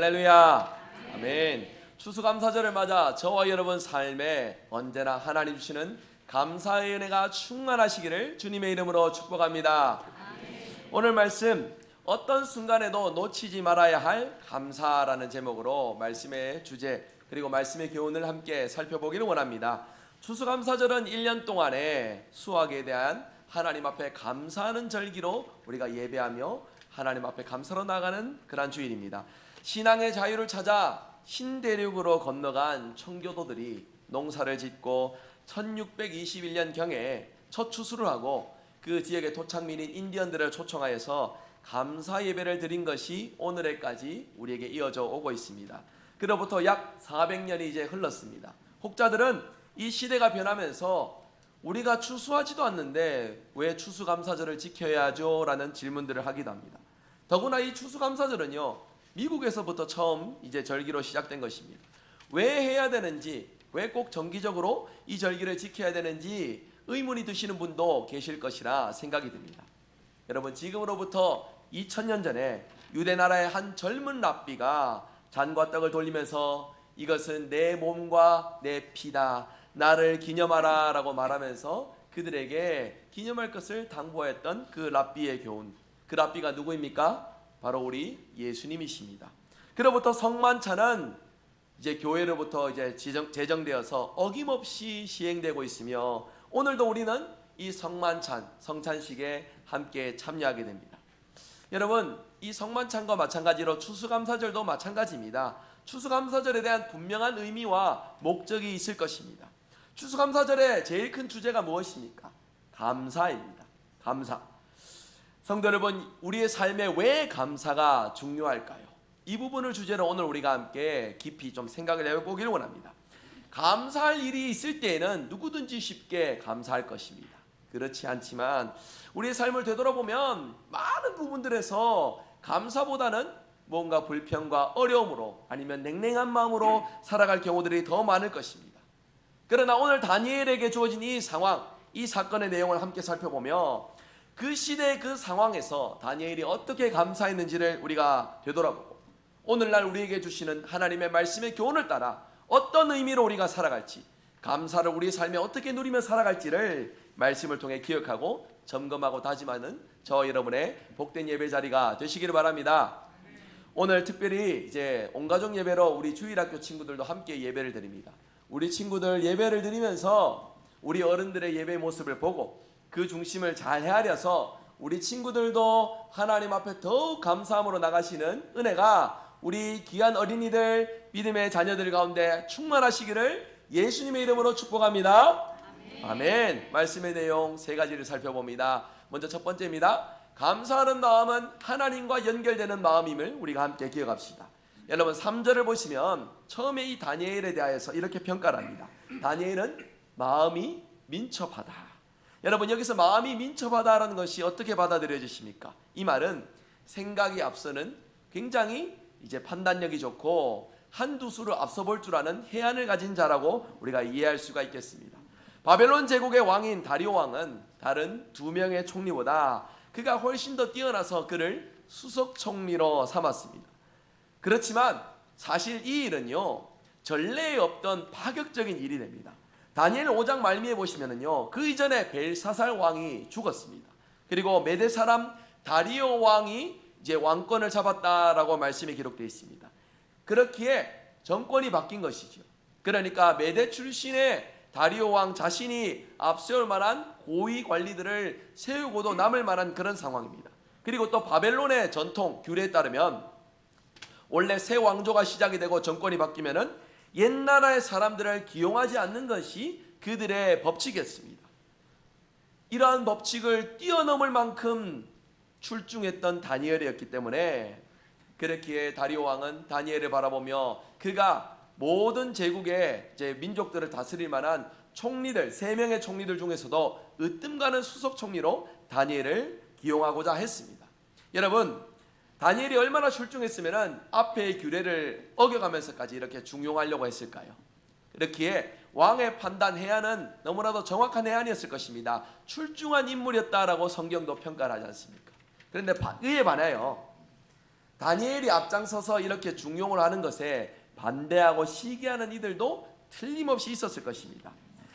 할렐루야. 아멘. 추수감사절을 맞아 저와 여러분 삶에 언제나 하나님 주시는 감사의 은혜가 충만하시기를 주님의 이름으로 축복합니다. 오늘 말씀 어떤 순간에도 놓치지 말아야 할 감사라는 제목으로 말씀의 주제 그리고 말씀의 교훈을 함께 살펴보기를 원합니다. 추수감사절은 1년 동안에 수확에 대한 하나님 앞에 감사하는 절기로 우리가 예배하며 하나님 앞에 감사로 나가는 그러한 주일입니다. 신앙의 자유를 찾아 신대륙으로 건너간 청교도들이 농사를 짓고 1621년 경에 첫 추수를 하고 그 지역의 토착민인 인디언들을 초청하여서 감사 예배를 드린 것이 오늘에까지 우리에게 이어져 오고 있습니다. 그로부터 약 400년이 이제 흘렀습니다. 혹자들은 이 시대가 변하면서 우리가 추수하지도 않는데 왜 추수감사절을 지켜야 하죠? 라는 질문들을 하기도 합니다. 더구나 이 추수감사절은요. 미국에서부터 처음 이제 절기로 시작된 것입니다. 왜 해야 되는지, 왜 꼭 정기적으로 이 절기를 지켜야 되는지 의문이 드시는 분도 계실 것이라 생각이 듭니다. 여러분 지금으로부터 2000년 전에 유대 나라의 한 젊은 랍비가 잔과 떡을 돌리면서 이것은 내 몸과 내 피다 나를 기념하라라고 말하면서 그들에게 기념할 것을 당부했던 그 랍비의 교훈 그 랍비가 누구입니까? 바로 우리 예수님이십니다. 그로부터 성만찬은 이제 교회로부터 이제 제정, 제정되어서 어김없이 시행되고 있으며 오늘도 우리는 이 성만찬 성찬식에 함께 참여하게 됩니다. 여러분 이 성만찬과 마찬가지로 추수감사절도 마찬가지입니다. 추수감사절에 대한 분명한 의미와 목적이 있을 것입니다. 추수감사절의 제일 큰 주제가 무엇입니까? 감사입니다. 감사. 성도 여러분, 우리의 삶에 왜 감사가 중요할까요? 이 부분을 주제로 오늘 우리가 함께 깊이 좀 생각을 해보기를 원합니다. 감사할 일이 있을 때에는 누구든지 쉽게 감사할 것입니다. 그렇지 않지만 우리의 삶을 되돌아보면 많은 부분들에서 감사보다는 뭔가 불평과 어려움으로 아니면 냉랭한 마음으로 살아갈 경우들이 더 많을 것입니다. 그러나 오늘 다니엘에게 주어진 이 상황, 이 사건의 내용을 함께 살펴보며 그 시대의 그 상황에서 다니엘이 어떻게 감사했는지를 우리가 되돌아보고 오늘날 우리에게 주시는 하나님의 말씀의 교훈을 따라 어떤 의미로 우리가 살아갈지 감사를 우리 삶에 어떻게 누리며 살아갈지를 말씀을 통해 기억하고 점검하고 다짐하는 저 여러분의 복된 예배 자리가 되시기를 바랍니다. 오늘 특별히 이제 온 가족 예배로 우리 주일학교 친구들도 함께 예배를 드립니다. 우리 친구들 예배를 드리면서 우리 어른들의 예배 모습을 보고 그 중심을 잘 헤아려서 우리 친구들도 하나님 앞에 더욱 감사함으로 나가시는 은혜가 우리 귀한 어린이들 믿음의 자녀들 가운데 충만하시기를 예수님의 이름으로 축복합니다. 아멘. 아멘. 말씀의 내용 세 가지를 살펴봅니다. 먼저 첫 번째입니다. 감사하는 마음은 하나님과 연결되는 마음임을 우리가 함께 기억합시다. 여러분 3절을 보시면 처음에 이 다니엘에 대하여서 이렇게 평가를 합니다. 다니엘은 마음이 민첩하다. 여러분 여기서 마음이 민첩하다라는 것이 어떻게 받아들여지십니까? 이 말은 생각이 앞서는 굉장히 이제 판단력이 좋고 한두 수를 앞서 볼 줄 아는 해안을 가진 자라고 우리가 이해할 수가 있겠습니다. 바벨론 제국의 왕인 다리오 왕은 다른 두 명의 총리보다 그가 훨씬 더 뛰어나서 그를 수석 총리로 삼았습니다. 그렇지만 사실 이 일은요 전례에 없던 파격적인 일이 됩니다. 다니엘 5장 말미에 보시면은요 그 이전에 벨사살 왕이 죽었습니다. 그리고 메대 사람 다리오 왕이 이제 왕권을 잡았다라고 말씀이 기록되어 있습니다. 그렇기에 정권이 바뀐 것이죠. 그러니까 메대 출신의 다리오 왕 자신이 앞세울 만한 고위 관리들을 세우고도 남을 만한 그런 상황입니다. 그리고 또 바벨론의 전통 규례에 따르면 원래 새 왕조가 시작이 되고 정권이 바뀌면은 옛나라의 사람들을 기용하지 않는 것이 그들의 법칙이었습니다. 이러한 법칙을 뛰어넘을 만큼 출중했던 다니엘이었기 때문에 그렇기에 다리오 왕은 다니엘을 바라보며 그가 모든 제국의 이제 민족들을 다스릴 만한 총리들 세 명의 총리들 중에서도 으뜸가는 수석 총리로 다니엘을 기용하고자 했습니다. 여러분 다니엘이 얼마나 출중했으면 앞의 규례를 어겨가면서까지 이렇게 중용하려고 했을까요? 그렇기에 왕의 판단 해안은 너무나도 정확한 해안이었을 것입니다. 출중한 인물이었다라고 성경도 평가를 하지 않습니까? 그런데 의에 반하여 다니엘이 앞장서서 이렇게 중용을 하는 것에 반대하고 시기하는 이들도 틀림없이 있었을 것입니다.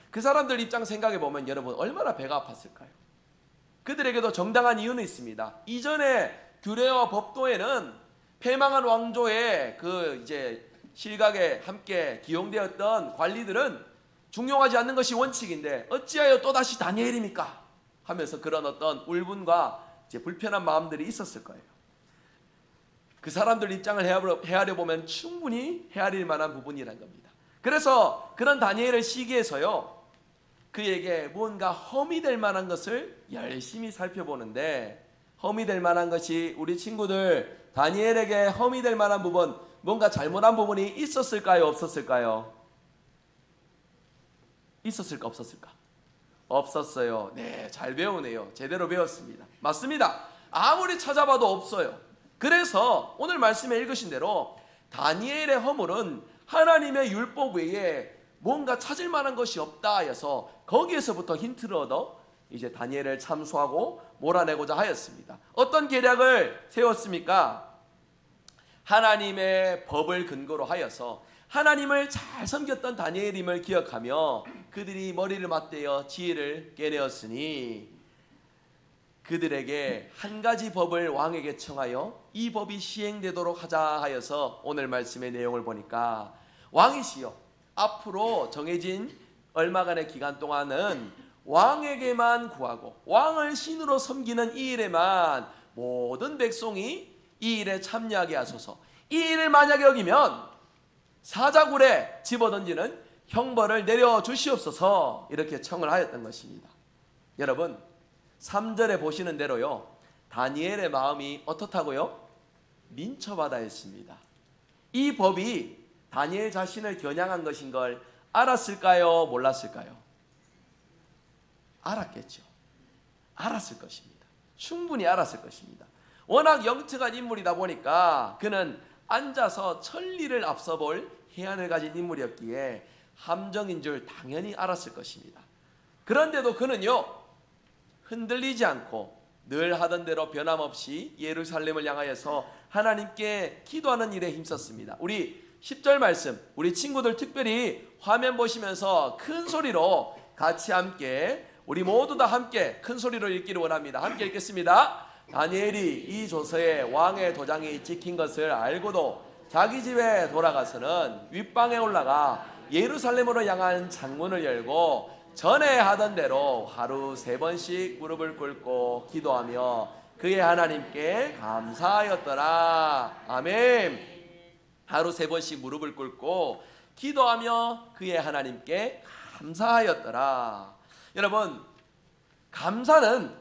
그 사람들 입장 생각해 보면 여러분 얼마나 배가 아팠을까요? 그들에게도 정당한 이유는 있습니다. 이전에 규례와 법도에는 패망한 왕조의 그 이제 실각에 함께 기용되었던 관리들은 중용하지 않는 것이 원칙인데 어찌하여 또 다시 다니엘입니까? 하면서 그런 어떤 울분과 이제 불편한 마음들이 있었을 거예요. 그 사람들 입장을 헤아려 보면 충분히 헤아릴 만한 부분이란 겁니다. 그래서 그런 다니엘을 시기해서요. 그에게 뭔가 험이 될 만한 것을 열심히 살펴보는데 험이 될 만한 것이 우리 친구들 다니엘에게 험이 될 만한 부분 뭔가 잘못한 부분이 있었을까요 없었을까요? 있었을까 없었을까? 없었어요. 네, 잘 배우네요. 제대로 배웠습니다. 맞습니다. 아무리 찾아봐도 없어요. 그래서 오늘 말씀에 읽으신 대로 다니엘의 허물은 하나님의 율법 외에 뭔가 찾을 만한 것이 없다 해서 거기에서부터 힌트를 얻어 이제 다니엘을 참수하고 몰아내고자 하였습니다. 어떤 계략을 세웠습니까? 하나님의 법을 근거로 하여서 하나님을 잘 섬겼던 다니엘임을 기억하며 그들이 머리를 맞대어 지혜를 깨내었으니 그들에게 한 가지 법을 왕에게 청하여 이 법이 시행되도록 하자 하여서 오늘 말씀의 내용을 보니까 왕이시여 앞으로 정해진 얼마간의 기간 동안은 왕에게만 구하고 왕을 신으로 섬기는 이 일에만 모든 백성이 이 일에 참여하게 하소서. 이 일을 만약에 여기면 사자굴에 집어던지는 형벌을 내려 주시옵소서 이렇게 청을 하였던 것입니다. 여러분 3절에 보시는 대로요. 다니엘의 마음이 어떻다고요? 민처바다였습니다. 이 법이 다니엘 자신을 겨냥한 것인 걸 알았을까요? 몰랐을까요? 알았겠죠. 알았을 것입니다. 충분히 알았을 것입니다. 워낙 영특한 인물이다 보니까 그는 앉아서 천리를 앞서 볼 해안을 가진 인물이었기에 함정인 줄 당연히 알았을 것입니다. 그런데도 그는요, 흔들리지 않고 늘 하던 대로 변함없이 예루살렘을 향하여서 하나님께 기도하는 일에 힘썼습니다. 우리 10절 말씀, 우리 친구들 특별히 화면 보시면서 큰 소리로 같이 함께 우리 모두 다 함께 큰 소리로 읽기를 원합니다. 함께 읽겠습니다. 다니엘이 이 조서에 왕의 도장이 찍힌 것을 알고도 자기 집에 돌아가서는 윗방에 올라가 예루살렘으로 향한 창문을 열고 전에 하던 대로 하루 세 번씩 무릎을 꿇고 기도하며 그의 하나님께 감사하였더라. 아멘. 하루 세 번씩 무릎을 꿇고 기도하며 그의 하나님께 감사하였더라. 여러분, 감사는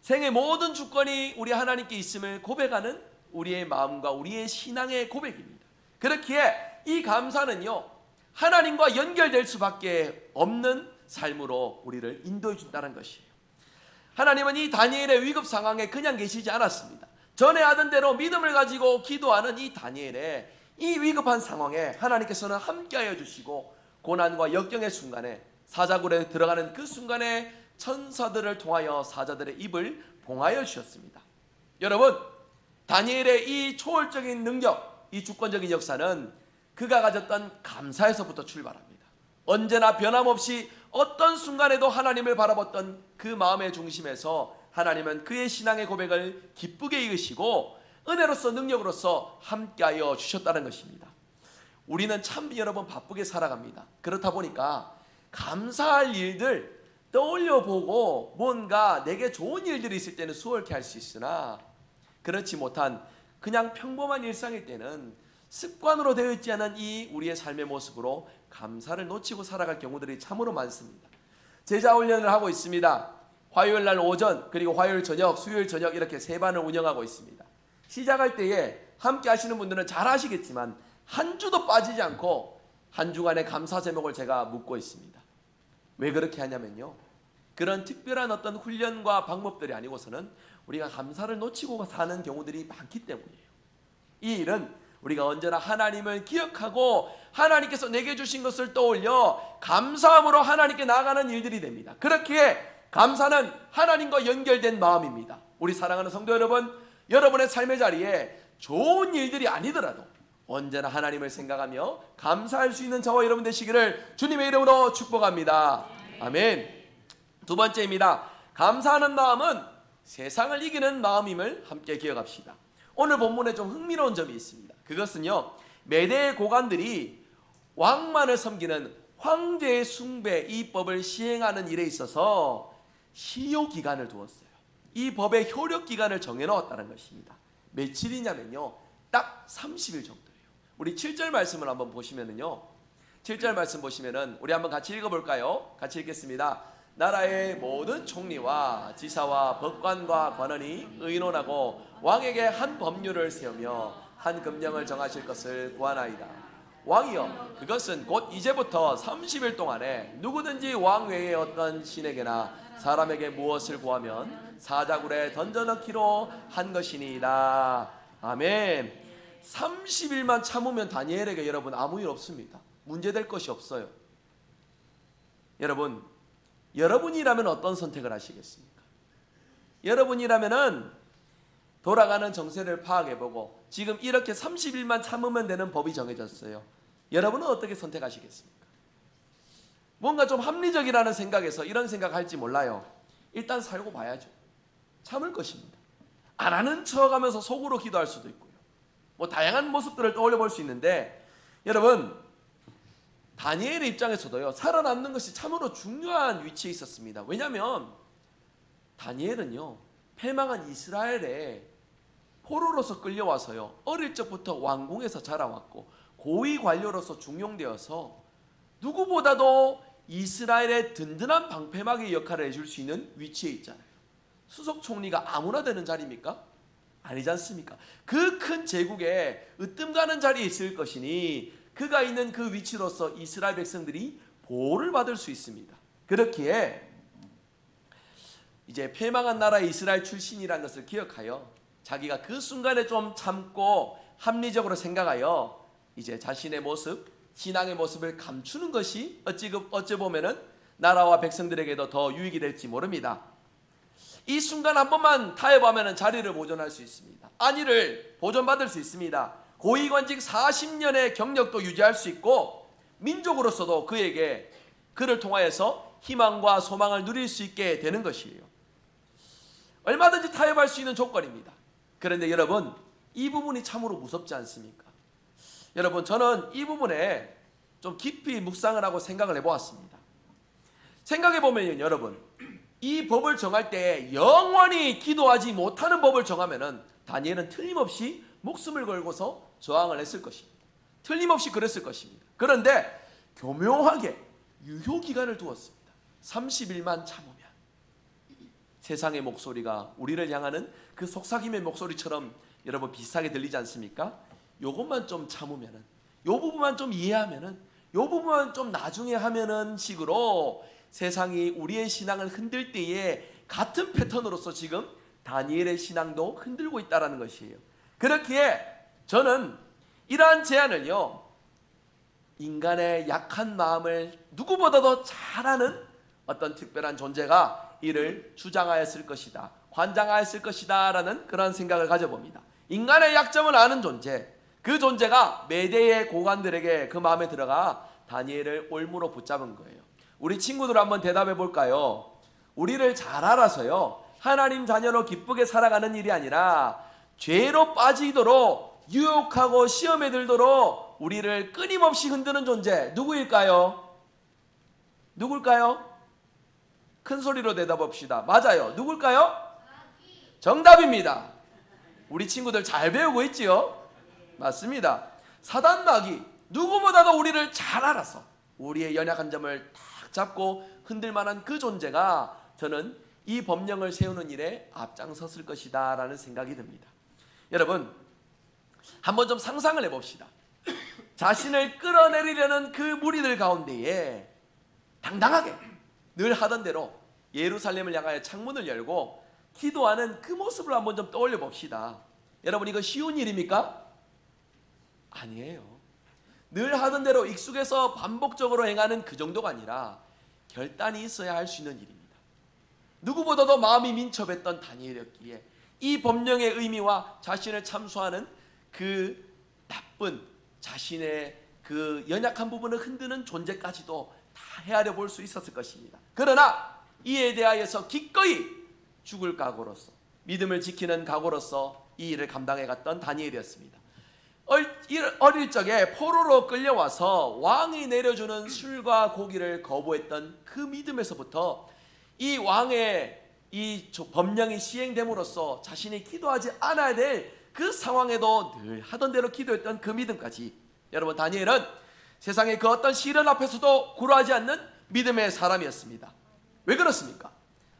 생의 모든 주권이 우리 하나님께 있음을 고백하는 우리의 마음과 우리의 신앙의 고백입니다. 그렇기에 이 감사는요, 하나님과 연결될 수밖에 없는 삶으로 우리를 인도해 준다는 것이에요. 하나님은 이 다니엘의 위급 상황에 그냥 계시지 않았습니다. 전에 하던 대로 믿음을 가지고 기도하는 이 다니엘의 이 위급한 상황에 하나님께서는 함께하여 주시고 고난과 역경의 순간에 사자굴에 들어가는 그 순간에 천사들을 통하여 사자들의 입을 봉하여 주셨습니다. 여러분, 다니엘의 이 초월적인 능력, 이 주권적인 역사는 그가 가졌던 감사에서부터 출발합니다. 언제나 변함없이 어떤 순간에도 하나님을 바라봤던 그 마음의 중심에서 하나님은 그의 신앙의 고백을 기쁘게 이으시고 은혜로서 능력으로서 함께하여 주셨다는 것입니다. 우리는 참 여러분 바쁘게 살아갑니다. 그렇다 보니까 감사할 일들 떠올려 보고 뭔가 내게 좋은 일들이 있을 때는 수월케 할 수 있으나 그렇지 못한 그냥 평범한 일상일 때는 습관으로 되어 있지 않은 이 우리의 삶의 모습으로 감사를 놓치고 살아갈 경우들이 참으로 많습니다. 제자 훈련을 하고 있습니다. 화요일 날 오전 그리고 화요일 저녁, 수요일 저녁 이렇게 세 반을 운영하고 있습니다. 시작할 때에 함께 하시는 분들은 잘 아시겠지만 한 주도 빠지지 않고 한 주간의 감사 제목을 제가 묻고 있습니다. 왜 그렇게 하냐면요. 그런 특별한 어떤 훈련과 방법들이 아니고서는 우리가 감사를 놓치고 사는 경우들이 많기 때문이에요. 이 일은 우리가 언제나 하나님을 기억하고 하나님께서 내게 주신 것을 떠올려 감사함으로 하나님께 나아가는 일들이 됩니다. 그렇기에 감사는 하나님과 연결된 마음입니다. 우리 사랑하는 성도 여러분, 여러분의 삶의 자리에 좋은 일들이 아니더라도 언제나 하나님을 생각하며 감사할 수 있는 저와 여러분 되시기를 주님의 이름으로 축복합니다. 아멘. 두 번째입니다. 감사하는 마음은 세상을 이기는 마음임을 함께 기억합시다. 오늘 본문에 좀 흥미로운 점이 있습니다. 그것은요. 메대의 고관들이 왕만을 섬기는 황제의 숭배 이 법을 시행하는 일에 있어서 시효 기간을 두었어요. 이 법의 효력 기간을 정해 놓았다는 것입니다. 며칠이냐면요. 딱 30일 정도예요. 우리 7절 말씀을 한번 보시면은요. 7절 말씀 보시면은 우리 한번 같이 읽어 볼까요? 같이 읽겠습니다. 나라의 모든 총리와 지사와 법관과 관원이 의논하고 왕에게 한 법률을 세우며 한 금령을 정하실 것을 구하나이다. 왕이여 그것은 곧 이제부터 30일 동안에 누구든지 왕 외에 어떤 신에게나 사람에게 무엇을 구하면 사자굴에 던져넣기로 한 것이니이다. 아멘. 30일만 참으면 다니엘에게 여러분 아무 일 없습니다. 문제될 것이 없어요. 여러분, 여러분이라면 어떤 선택을 하시겠습니까? 여러분이라면은 돌아가는 정세를 파악해보고 지금 이렇게 30일만 참으면 되는 법이 정해졌어요. 여러분은 어떻게 선택하시겠습니까? 뭔가 좀 합리적이라는 생각에서 이런 생각할지 몰라요. 일단 살고 봐야죠. 참을 것입니다. 안 하는 척하면서 속으로 기도할 수도 있고요. 뭐 다양한 모습들을 떠올려 볼 수 있는데 여러분 다니엘의 입장에서도요 살아남는 것이 참으로 중요한 위치에 있었습니다. 왜냐하면 다니엘은요 패망한 이스라엘에 포로로서 끌려와서요 어릴 적부터 왕궁에서 자라왔고 고위 관료로서 중용되어서 누구보다도 이스라엘의 든든한 방패막의 역할을 해줄 수 있는 위치에 있잖아요. 수석 총리가 아무나 되는 자리입니까? 아니지 않습니까? 그 큰 제국에 으뜸 가는 자리에 있을 것이니 그가 있는 그 위치로서 이스라엘 백성들이 보호를 받을 수 있습니다. 그렇기에 이제 패망한 나라 이스라엘 출신이라는 것을 기억하여 자기가 그 순간에 좀 참고 합리적으로 생각하여 이제 자신의 모습, 신앙의 모습을 감추는 것이 어찌 어찌 보면은 나라와 백성들에게도 더 유익이 될지 모릅니다. 이 순간 한 번만 타협하면 자리를 보존할 수 있습니다. 안위를 보존받을 수 있습니다. 고위관직 40년의 경력도 유지할 수 있고 민족으로서도 그에게 그를 통하여서 희망과 소망을 누릴 수 있게 되는 것이에요. 얼마든지 타협할 수 있는 조건입니다. 그런데 여러분 이 부분이 참으로 무섭지 않습니까? 여러분 저는 이 부분에 좀 깊이 묵상을 하고 생각을 해보았습니다. 생각해 보면요, 여러분 이 법을 정할 때 영원히 기도하지 못하는 법을 정하면은 다니엘은 틀림없이 목숨을 걸고서 저항을 했을 것입니다. 틀림없이 그랬을 것입니다. 그런데 교묘하게 유효 기간을 두었습니다. 30일만 참으면 세상의 목소리가 우리를 향하는 그 속삭임의 목소리처럼 여러분 비슷하게 들리지 않습니까? 요것만 좀 참으면은 요 부분만 좀 이해하면은 요 부분만 좀 나중에 하면은 식으로 세상이 우리의 신앙을 흔들 때에 같은 패턴으로서 지금 다니엘의 신앙도 흔들고 있다라는 것이에요. 그렇기에 저는 이러한 제안을요. 인간의 약한 마음을 누구보다도 잘 아는 어떤 특별한 존재가 이를 주장하였을 것이다. 관장하였을 것이다 라는 그런 생각을 가져봅니다. 인간의 약점을 아는 존재. 그 존재가 메대의 고관들에게 그 마음에 들어가 다니엘을 올무로 붙잡은 거예요. 우리 친구들 한번 대답해 볼까요? 우리를 잘 알아서요. 하나님 자녀로 기쁘게 살아가는 일이 아니라 죄로 빠지도록 유혹하고 시험에 들도록 우리를 끊임없이 흔드는 존재 누구일까요? 누굴까요? 큰 소리로 대답합시다. 맞아요. 누굴까요? 정답입니다. 우리 친구들 잘 배우고 있지요? 맞습니다. 사단 마귀 누구보다도 우리를 잘 알아서 우리의 연약한 점을 딱 잡고 흔들 만한 그 존재가 저는 이 법령을 세우는 일에 앞장섰을 것이다 라는 생각이 듭니다. 여러분 한번 좀 상상을 해봅시다. 자신을 끌어내리려는 그 무리들 가운데에 당당하게 늘 하던 대로 예루살렘을 향하여 창문을 열고 기도하는 그 모습을 한번 좀 떠올려 봅시다. 여러분 이거 쉬운 일입니까? 아니에요. 늘 하던 대로 익숙해서 반복적으로 행하는 그 정도가 아니라 결단이 있어야 할 수 있는 일입니다. 누구보다도 마음이 민첩했던 다니엘이었기에 이 법령의 의미와 자신을 참수하는 그 나쁜 자신의 그 연약한 부분을 흔드는 존재까지도 다 헤아려 볼 수 있었을 것입니다. 그러나 이에 대하여서 기꺼이 죽을 각오로서 믿음을 지키는 각오로서 이 일을 감당해 갔던 다니엘이었습니다. 어릴 적에 포로로 끌려와서 왕이 내려주는 술과 고기를 거부했던 그 믿음에서부터 이 왕의 이 조- 법령이 시행됨으로써 자신이 기도하지 않아야 될 그 상황에도 늘 하던 대로 기도했던 그 믿음까지 여러분 다니엘은 세상의 그 어떤 시련 앞에서도 굴하지 않는 믿음의 사람이었습니다. 왜 그렇습니까?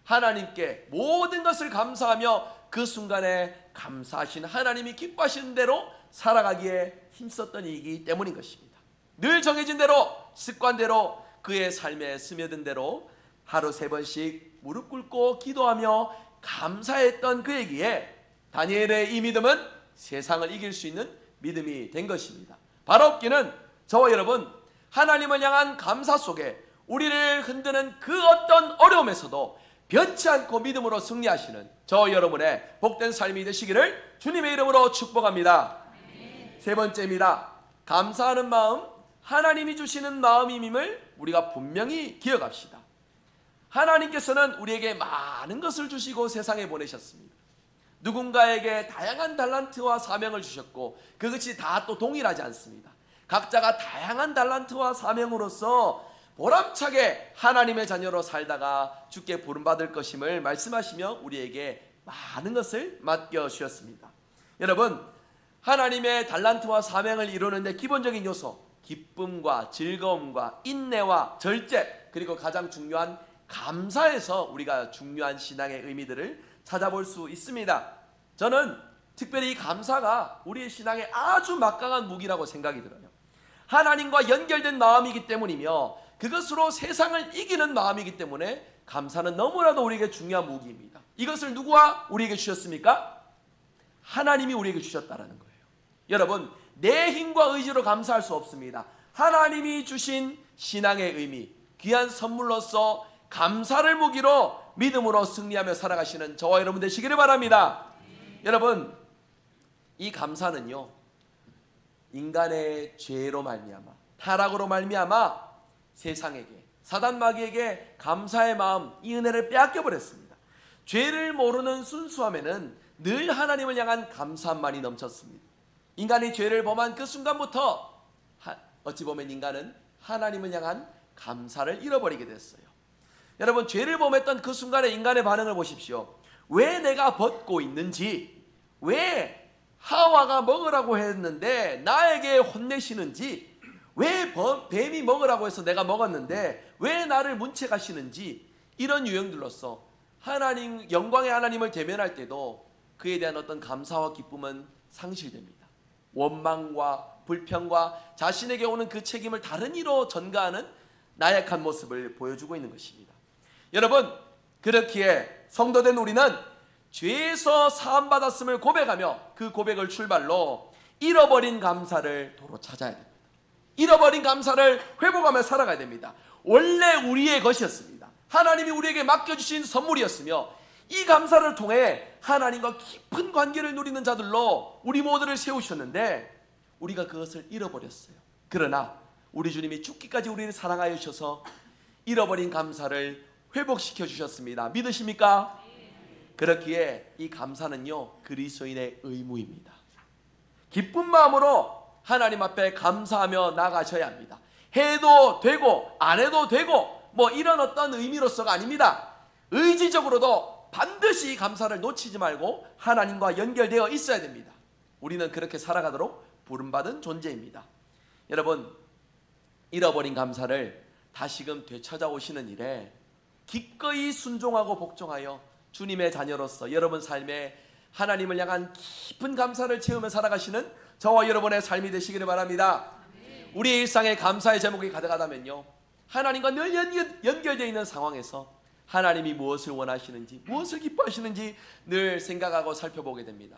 하나님께 모든 것을 감사하며 그 순간에 감사하신 하나님이 기뻐하시는 대로 살아가기에 힘썼던 이기 때문인 것입니다. 늘 정해진 대로 습관대로 그의 삶에 스며든 대로 하루 세 번씩 무릎 꿇고 기도하며 감사했던 그에게 다니엘의 이 믿음은 세상을 이길 수 있는 믿음이 된 것입니다. 바로 없기는 저와 여러분 하나님을 향한 감사 속에 우리를 흔드는 그 어떤 어려움에서도 변치 않고 믿음으로 승리하시는 저 여러분의 복된 삶이 되시기를 주님의 이름으로 축복합니다. 세 번째입니다. 감사하는 마음, 하나님이 주시는 마음임을 우리가 분명히 기억합시다. 하나님께서는 우리에게 많은 것을 주시고 세상에 보내셨습니다. 누군가에게 다양한 달란트와 사명을 주셨고 그것이 다 또 동일하지 않습니다. 각자가 다양한 달란트와 사명으로서 보람차게 하나님의 자녀로 살다가 주께 부름받을 것임을 말씀하시며 우리에게 많은 것을 맡겨 주셨습니다. 여러분, 하나님의 달란트와 사명을 이루는데 기본적인 요소, 기쁨과 즐거움과 인내와 절제, 그리고 가장 중요한 감사에서 우리가 중요한 신앙의 의미들을 찾아볼 수 있습니다. 저는 특별히 이 감사가 우리의 신앙에 아주 막강한 무기라고 생각이 들어요. 하나님과 연결된 마음이기 때문이며 그것으로 세상을 이기는 마음이기 때문에 감사는 너무나도 우리에게 중요한 무기입니다. 이것을 누구와 우리에게 주셨습니까? 하나님이 우리에게 주셨다라는 거예요. 여러분, 내 힘과 의지로 감사할 수 없습니다. 하나님이 주신 신앙의 의미, 귀한 선물로서 감사를 무기로 믿음으로 승리하며 살아가시는 저와 여러분 되시기를 바랍니다. 여러분, 이 감사는요. 인간의 죄로 말미암아 타락으로 말미암아 세상에게 사단 마귀에게 감사의 마음 이 은혜를 빼앗겨 버렸습니다. 죄를 모르는 순수함에는 늘 하나님을 향한 감사만이 넘쳤습니다. 인간이 죄를 범한 그 순간부터 하- 어찌 보면 인간은 하나님을 향한 감사를 잃어버리게 됐어요. 여러분 죄를 범했던 그 순간에 인간의 반응을 보십시오. 왜 내가 벗고 있는지, 왜 하와가 먹으라고 했는데 나에게 혼내시는지, 왜 범- 뱀이 먹으라고 해서 내가 먹었는데 왜 나를 문책하시는지 이런 유형들로서 하나님 영광의 하나님을 대면할 때도 그에 대한 어떤 감사와 기쁨은 상실됩니다. 원망과 불평과 자신에게 오는 그 책임을 다른 이로 전가하는 나약한 모습을 보여주고 있는 것입니다. 여러분, 그렇기에 성도된 우리는 죄에서 사함 받았음을 고백하며 그 고백을 출발로 잃어버린 감사를 도로 찾아야 됩니다. 잃어버린 감사를 회복하며 살아가야 됩니다. 원래 우리의 것이었습니다. 하나님이 우리에게 맡겨주신 선물이었으며 이 감사를 통해 하나님과 깊은 관계를 누리는 자들로 우리 모두를 세우셨는데 우리가 그것을 잃어버렸어요. 그러나 우리 주님이 죽기까지 우리를 사랑하여 주셔서 잃어버린 감사를 회복시켜 주셨습니다. 믿으십니까? 그렇기에 이 감사는요 그리스도인의 의무입니다. 기쁜 마음으로 하나님 앞에 감사하며 나가셔야 합니다. 해도 되고 안 해도 되고 뭐 이런 어떤 의미로서가 아닙니다. 의지적으로도 반드시 이 감사를 놓치지 말고 하나님과 연결되어 있어야 됩니다. 우리는 그렇게 살아가도록 부름받은 존재입니다. 여러분 잃어버린 감사를 다시금 되찾아오시는 일에 기꺼이 순종하고 복종하여 주님의 자녀로서 여러분 삶에 하나님을 향한 깊은 감사를 채우며 살아가시는 저와 여러분의 삶이 되시기를 바랍니다. 우리의 일상에 감사의 제목이 가득하다면요. 하나님과 늘 연결, 연결되어 있는 상황에서 하나님이 무엇을 원하시는지, 무엇을 기뻐하시는지 늘 생각하고 살펴보게 됩니다.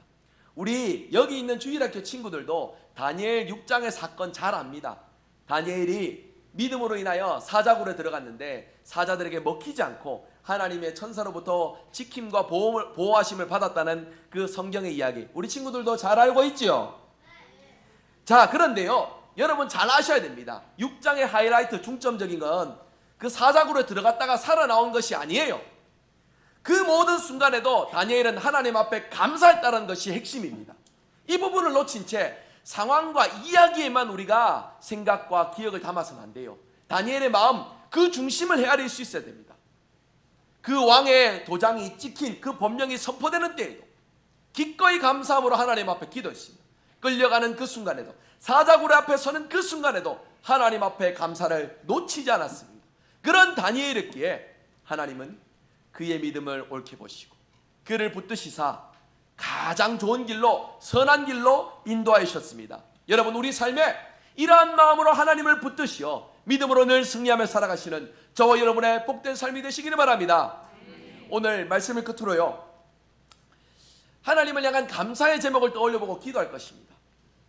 우리 여기 있는 주일학교 친구들도 다니엘 6장의 사건 잘 압니다. 다니엘이 믿음으로 인하여 사자굴에 들어갔는데 사자들에게 먹히지 않고 하나님의 천사로부터 지킴과 보호하심을 받았다는 그 성경의 이야기 우리 친구들도 잘 알고 있지요. 자, 그런데요. 여러분 잘 아셔야 됩니다. 6장의 하이라이트 중점적인 건 그 사자굴에 들어갔다가 살아나온 것이 아니에요. 그 모든 순간에도 다니엘은 하나님 앞에 감사했다는 것이 핵심입니다. 이 부분을 놓친 채 상황과 이야기에만 우리가 생각과 기억을 담아서는 안 돼요. 다니엘의 마음 그 중심을 헤아릴 수 있어야 됩니다. 그 왕의 도장이 찍힌 그 법령이 선포되는 때에도 기꺼이 감사함으로 하나님 앞에 기도했습니다. 끌려가는 그 순간에도 사자굴 앞에 서는 그 순간에도 하나님 앞에 감사를 놓치지 않았습니다. 그런 다니엘에게 하나님은 그의 믿음을 옳게 보시고 그를 붙드시사 가장 좋은 길로 선한 길로 인도하셨습니다. 여러분 우리 삶에 이러한 마음으로 하나님을 붙드시어 믿음으로 늘 승리하며 살아가시는 저와 여러분의 복된 삶이 되시기를 바랍니다. 오늘 말씀을 끝으로요. 하나님을 향한 감사의 제목을 떠올려 보고 기도할 것입니다.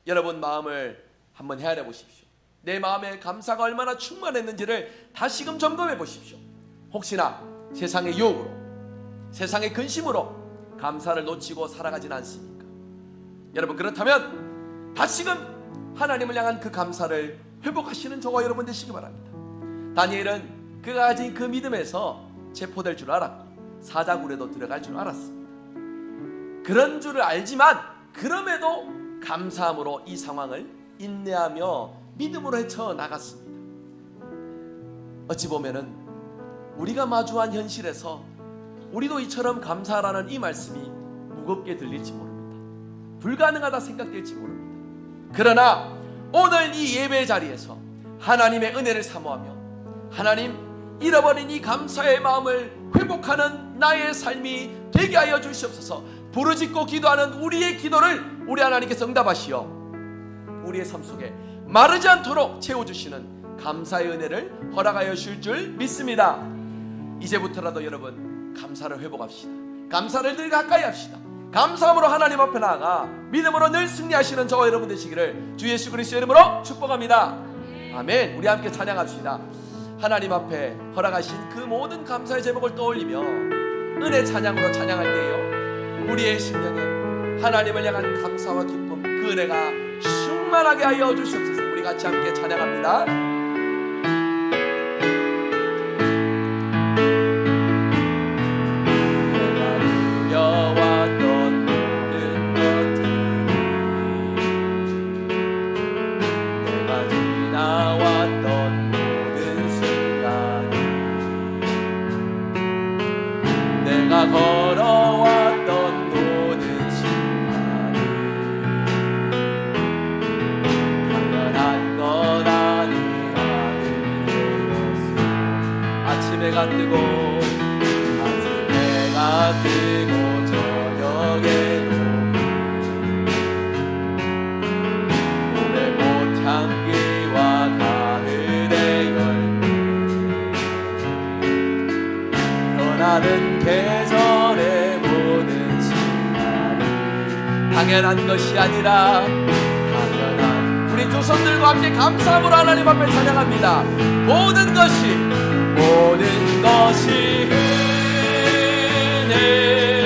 여러분 마음을 한번 헤아려 보십시오. 내 마음에 감사가 얼마나 충만했는지를 다시금 점검해 보십시오. 혹시나 세상의 유혹으로, 세상의 근심으로 감사를 놓치고 살아가진 않습니까? 여러분 그렇다면 다시금 하나님을 향한 그 감사를 회복하시는 저와 여러분 되시기 바랍니다. 다니엘은 그가 가진 그 믿음에서 체포될 줄 알았고 사자굴에도 들어갈 줄 알았습니다. 그런 줄을 알지만 그럼에도 감사함으로 이 상황을 인내하며 믿음으로 헤쳐 나갔습니다. 어찌 보면은 우리가 마주한 현실에서 우리도 이처럼 감사라는 이 말씀이 무겁게 들릴지 모릅니다. 불가능하다 생각될지 모릅니다. 그러나 오늘 이 예배 자리에서 하나님의 은혜를 사모하며 하나님 잃어버린 이 감사의 마음을 회복하는 나의 삶이 되게 하여 주시옵소서. 부르짖고 기도하는 우리의 기도를 우리 하나님께서 응답하시어 우리의 삶 속에 마르지 않도록 채워주시는 감사의 은혜를 허락하여 주실 줄 믿습니다. 이제부터라도 여러분 감사를 회복합시다. 감사를 늘 가까이 합시다. 감사함으로 하나님 앞에 나아가 믿음으로 늘 승리하시는 저와 여러분 되시기를 주 예수 그리스도 이름으로 축복합니다. 아멘. 우리 함께 찬양합시다. 하나님 앞에 허락하신 그 모든 감사의 제목을 떠올리며 은혜 찬양으로 찬양할 때요. 우리의 심령에 하나님을 향한 감사와 기쁨 그 은혜가 충만하게 하여 주시옵소서. 우리 같이 함께 찬양합니다. 변하는 계절의 모든 순간이 당연한 것이 아니라 당연한 우리 두 손들과 함께 감사함으로 하나님 앞에 찬양합니다. 모든 것이 모든 것이 은혜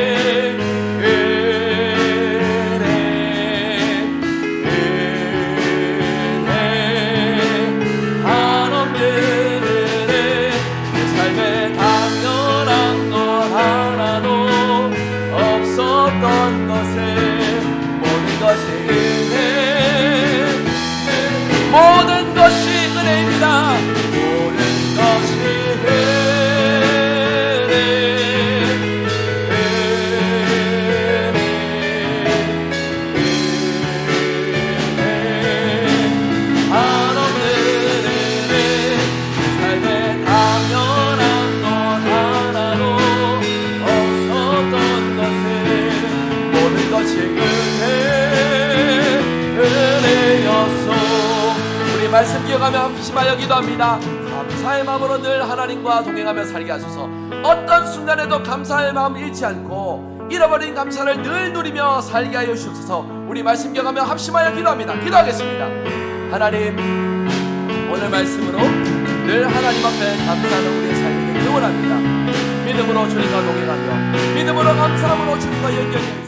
기도합니다. 감사의 마음으로 늘 하나님과 동행하며 살게 하소서. 어떤 순간에도 감사의 마음 잃지 않고 잃어버린 감사를 늘 누리며 살게 하여 주옵소서. 우리 말씀 기억하며 합심하여 기도합니다. 기도하겠습니다. 하나님 오늘 말씀으로 늘 하나님 앞에 감사하는 우리의 삶이 되기 원합니다. 믿음으로 주님과 동행하며 믿음으로 감사함으로 주님과 연결해